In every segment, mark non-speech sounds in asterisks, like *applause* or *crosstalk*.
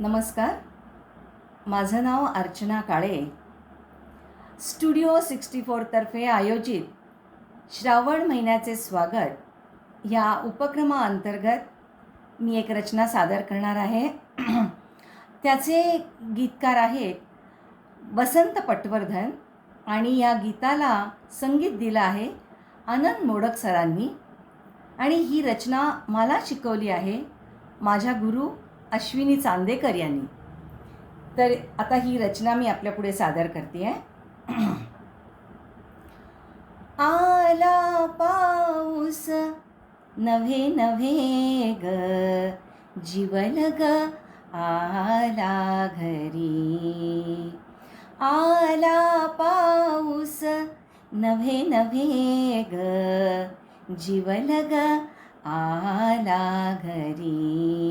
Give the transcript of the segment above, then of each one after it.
नमस्कार. माझं नाव अर्चना काळे. स्टुडिओ सिक्स्टी फोरतर्फे आयोजित श्रावण महिन्याचे स्वागत. ह्या उपक्रमाअंतर्गत मी एक रचना सादर करणार आहे. त्याचे गीतकार आहेत वसंत पटवर्धन आणि या गीताला संगीत दिलं आहे आनंद मोडक सरांनी. आणि ही रचना मला शिकवली आहे माझ्या गुरु अश्विनी चांदेकर यांनी. तर आता ही रचना मी आपल्यापुढे सादर करते आहे. *clears throat* आला पाऊस नव्हे नव्हे ग. जीवन ग आला घरी. आला पाऊस नव्हे नव्हे ग. जीवन ग आला घरी.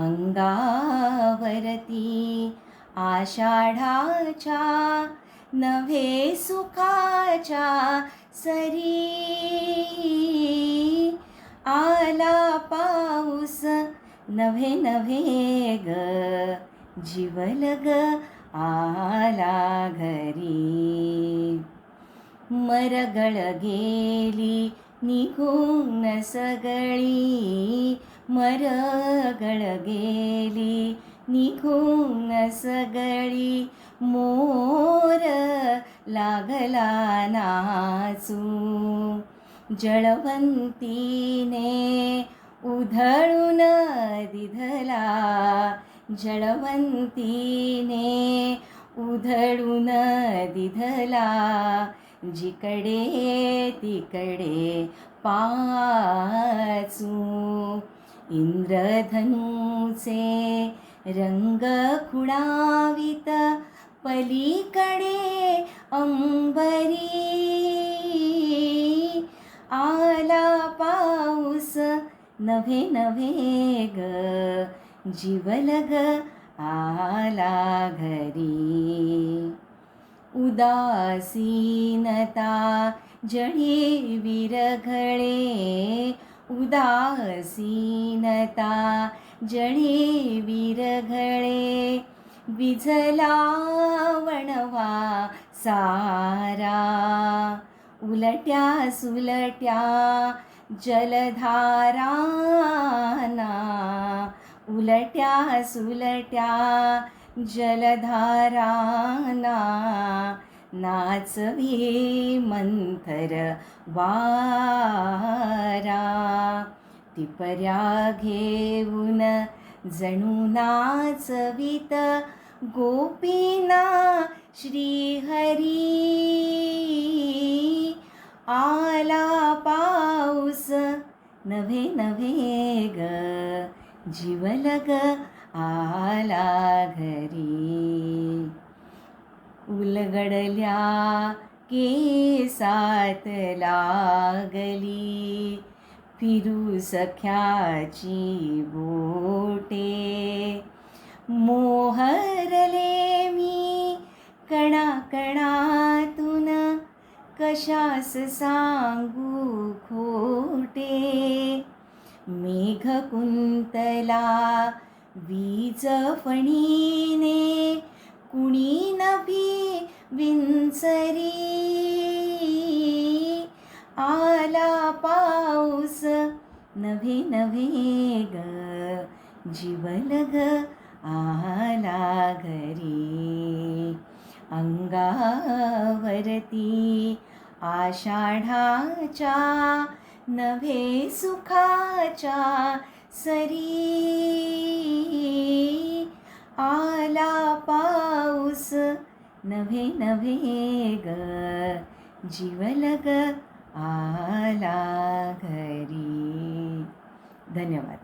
अंगावरती आषाढाच्या नव्हे सुखाच्या सरी. आला पाऊस नव्हे नव्हे ग जीवल ग आला घरी. मरगळ गेली निघून सगळी मरगळ गेली निघून सगळी मोर लागला नाचू जळवंतीने उधळून दिधला जळवंतीने उधळून दिधला जिकडे तिकडे पाचू इंद्रधनुचे रंग खुणावित पलीकडे अंबरी। आला पाऊस नव्हे नव्हे ग जीवल ग आला घरी। उदासीनता जळी विरघळे उदासीनता जळी विरघळे विझला वणवा सारा उलट्या सुलट्या जलधाराना उलट्या सुलट्या जलधाराना. नाचवी मंथर वारा टिपऱ्या घेऊन जणू नाचवित गोपीना श्रीहरी. आला पाऊस नव्हे नव्हे ग जीवलग आला घरी. उलगडल्या केसात लागली. फिरू सख्याची बोटे. मोहरले मी कणाकणातून कशास सांगू खोटे. मेघ कुंतला वीज फणीने सरी आला पाऊस नव्हे नव्हे ग जीवल ग आला घरी. अंगावरती आषाढाच्या नव्हे सुखाच्या सरी. आ नव्हे नव्हे ग. जीवल ग आला घरी. धन्यवाद.